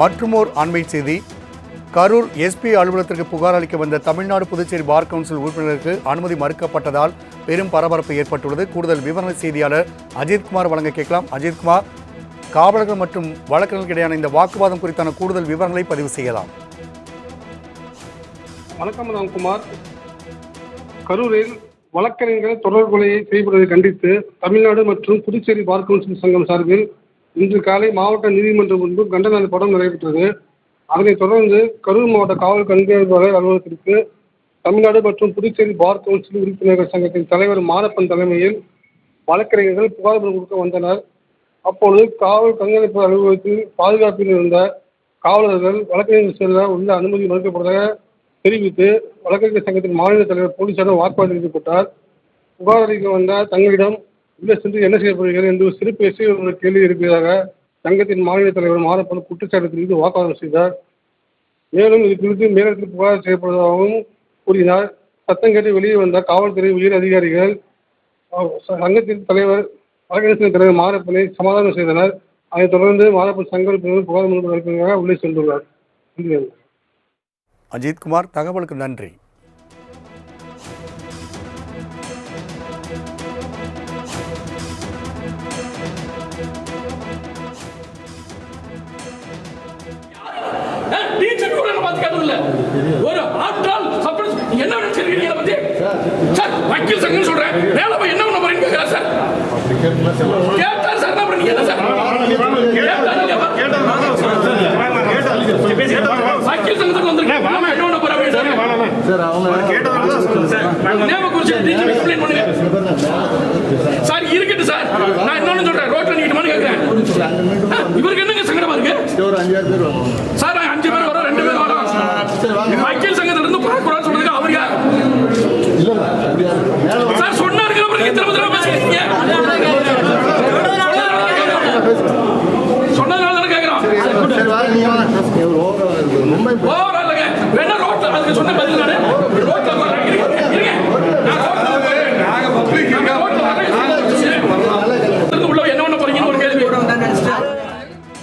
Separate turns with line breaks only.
மற்றுமோர் அண்மை செய்தி. கரூர் எஸ்பி அலுவலகத்திற்கு புகார் அளிக்க வந்த தமிழ்நாடு புதுச்சேரி பார் கவுன்சில் உறுப்பினருக்கு அனுமதி மறுக்கப்பட்டதால் பெரும் பரபரப்பு ஏற்பட்டுள்ளது. கூடுதல் விவரண செய்தியாளர் அஜித்குமார் வழங்க கேட்கலாம். அஜித்குமார் காவலர்கள் மற்றும் வழக்கறிஞர்களுக்கு இடையான இந்த வாக்குவாதம் குறித்தான கூடுதல் விவரங்களை பதிவு செய்யலாம்.
வணக்கம் குமார். கரூரில் வழக்கறிஞர்கள் தொடர் செய்வதை கண்டித்து தமிழ்நாடு மற்றும் புதுச்சேரி பார் கவுன்சில் சங்கம் சார்பில் இன்று காலை மாவட்ட நீதிமன்றம் முன்பு கண்டன படம் நடைபெற்றது அதனைத் தொடர்ந்து கரூர் மாவட்ட காவல் கண்காணிப்பாளர் அலுவலகத்திற்கு தமிழ்நாடு மற்றும் புதுச்சேரி பார் கவுன்சில் உறுப்பினர்கள் சங்கத்தின் தலைவர் மாரப்பன் தலைமையில் வழக்கறிஞர்கள் புகார் மனு கொடுக்க வந்தனர். அப்பொழுது காவல் கண்காணிப்பு அலுவலகத்தில் பாதுகாப்பில் இருந்த காவலர்கள் வழக்கறிஞர் செல்ல உள்ள அனுமதி மறுக்கப்படுவதாக தெரிவித்து வழக்கறிஞர் சங்கத்தின் மாநில தலைவர் போலீசாரிடம் வாக்குவாதம் ஈடுபட்டார் புகார் அளிக்க வந்த தங்களிடம் உள்ளே சென்று என்ன செய்யப்படுகிறது என்று ஒரு சிறு பேசி ஒரு கேள்வி எழுப்பியதாக சங்கத்தின் மாநில தலைவர் மாரப்பன் குற்றச்சாட்டு மீது வாக்காளர் செய்தார். மேலும் இது குறித்து மேலிடத்தில் புகார் செய்யப்படுவதாகவும் கூறினார். சத்தம் கேட்டு வெளியே வந்த காவல்துறை உயர் அதிகாரிகள் சங்கத்தின் தலைவர் வழக்கறிஞர் தலைவர் மாரப்பனை சமாதானம் செய்தனர். அதைத் தொடர்ந்து மாரப்பன் சங்க உறுப்பினர் புகார் மனு அளிப்பதற்காக உள்ளே சென்றுள்ளார்.
அஜித்குமார் தகவலுக்கு நன்றி.
டீச்சர் கூட பார்த்து கேட்டதில்ல. ஒரு ஆற்றால் சப்போர்ட் நீங்க என்ன நினைச்சிருக்கீங்க பத்தி? சார் வக்கீல் சங்கம் சொல்றேன். மேல போய் என்ன பண்ண போறீங்க சார். கேட்டார் சார் அப்புறம் நீங்க என்ன சார்? வக்கீல் சங்கத்துக்கு வந்திருக்கேன் என்ன பண்ண போறாங்க சார்
சார் அவங்க
நேம குறிச்சு டீச்சர் எக்ஸ்பிளைன் பண்ணுங்க. சார் இருக்கட்டும் சார். நான் இன்னொன்னு சொல்றேன். ரோட்ல நீட்டுமான்னு கேட்கிறேன். ஆ, இவருக்கு என்னங்க சங்கடமா இருக்கு?
ஒரு அஞ்சாறு பேர்
Lord,